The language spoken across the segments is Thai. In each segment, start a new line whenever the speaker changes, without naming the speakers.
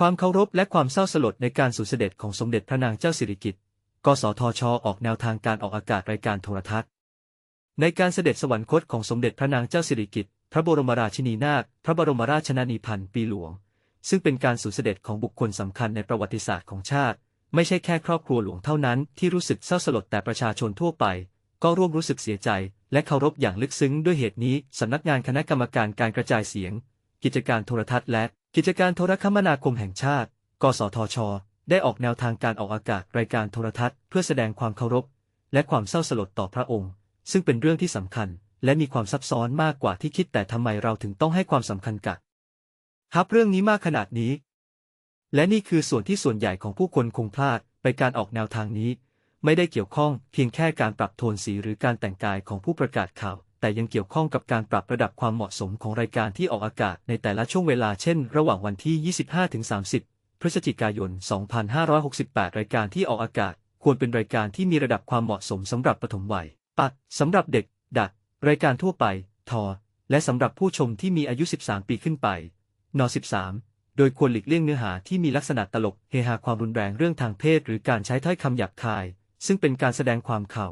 ความเคารพและความเศร้าสลดในการสูญเสด็จของสมเด็จพระนางเจ้าสิริกิติ์ กสทช ออกแนวทางการออกอากาศรายการโทรทัศน์ ในการเสด็จสวรรคตของสมเด็จพระนางเจ้าสิริกิติ์ พระบรมราชินีนาถ พระบรมราชชนนีพันปีหลวง ซึ่งเป็นการสูญเสด็จของบุคคลสำคัญในประวัติศาสตร์ของชาติ ไม่ใช่แค่ครอบครัวหลวงเท่านั้นที่รู้สึกเศร้าสลดแต่ประชาชนทั่วไป ก็ร่วมรู้สึกเสียใจ และเคารพอย่างลึกซึ้งด้วยเหตุนี้สำนักงานคณะกรรมการการกระจายเสียง กิจการโทรทัศน์และ กิจการโทรคมนาคมแห่งชาติ กสทช ได้ออกแนวทางการออกอากาศรายการโทรทัศน์เพื่อแสดงความเคารพ และความเศร้าสลดต่อพระองค์ ซึ่งเป็นเรื่องที่สำคัญ และมีความซับซ้อนมากกว่าที่คิดแต่ทำไมเราถึงต้องให้ความสำคัญกับฮับเรื่องนี้มากขนาดนี้ และนี่คือส่วนที่ส่วนใหญ่ของผู้คนคงพลาดไปการออกแนวทางนี้ ไม่ได้เกี่ยวข้องเพียงแค่การปรับโทนสีหรือการแต่งกายของผู้ประกาศข่าว แต่ยังเกี่ยวข้องกับการปรับระดับความเหมาะสมของรายการที่ออกอากาศในแต่ละช่วงเวลาเช่น ระหว่างวันที่ 25-30 พฤศจิกายน 2568 รายการที่ออกอากาศ ควรเป็นรายการที่มีระดับความเหมาะสมสำหรับปฐมวัย ปัดสำหรับเด็ก ดักรายการทั่วไป ทอ และสำหรับผู้ชมที่มีอายุ 13 ปีขึ้นไป น 13 โดยควรหลีกเลี่ยงเนื้อหาที่มีลักษณะตลก เฮฮาความรุนแรงเรื่องทางเพศ หรือการใช้ถ้อยคำหยาบคาย ซึ่งเป็นการแสดงความเข่า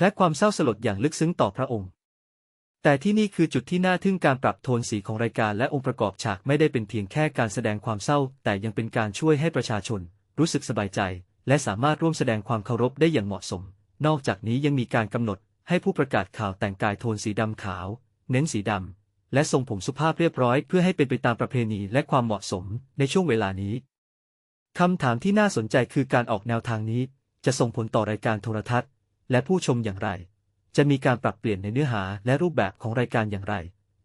และความเศร้าสลดอย่างลึกซึ้งต่อพระองค์ แต่ที่นี่คือจุดที่น่าทึ่งการปรับโทนสีของรายการและองค์ประกอบฉากไม่ได้เป็นเพียงแค่การแสดงความเศร้า แต่ยังเป็นการช่วยให้ประชาชน รู้สึกสบายใจ และสามารถร่วมแสดงความเคารพได้อย่างเหมาะสม นอกจากนี้ยังมีการกำหนดให้ผู้ประกาศข่าวแต่งกายโทนสีดำขาว เน้นสีดำ และทรงผมสุภาพเรียบร้อยเพื่อให้เป็นไปตามประเพณีและความเหมาะสมในช่วงเวลานี้คำถามที่น่าสนใจคือการออกแนวทางนี้ จะส่งผลต่อรายการโทรทัศน์ และผู้ชมอย่างไร จะมีการปรับเปลี่ยนในเนื้อหาและรูปแบบของรายการอย่างไร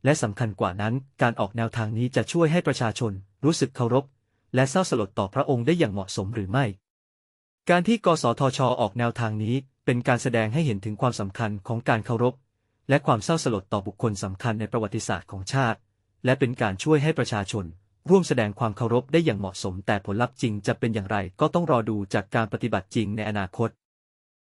และสำคัญกว่านั้น การออกแนวทางนี้จะช่วยให้ประชาชนรู้สึกเคารพ และเศร้าสลดต่อพระองค์ได้อย่างเหมาะสมหรือไม่ การที่กสทช ออกแนวทางนี้เป็นการแสดงให้เห็นถึงความสำคัญของการเคารพ และความเศร้าสลดต่อบุคคลสำคัญในประวัติศาสตร์ของชาติ และเป็นการช่วยให้ประชาชน ร่วมแสดงความเคารพได้อย่างเหมาะสม แต่ผลลัพธ์จริงจะเป็นอย่างไรก็ต้องรอดูจากการปฏิบัติจริงในอนาคต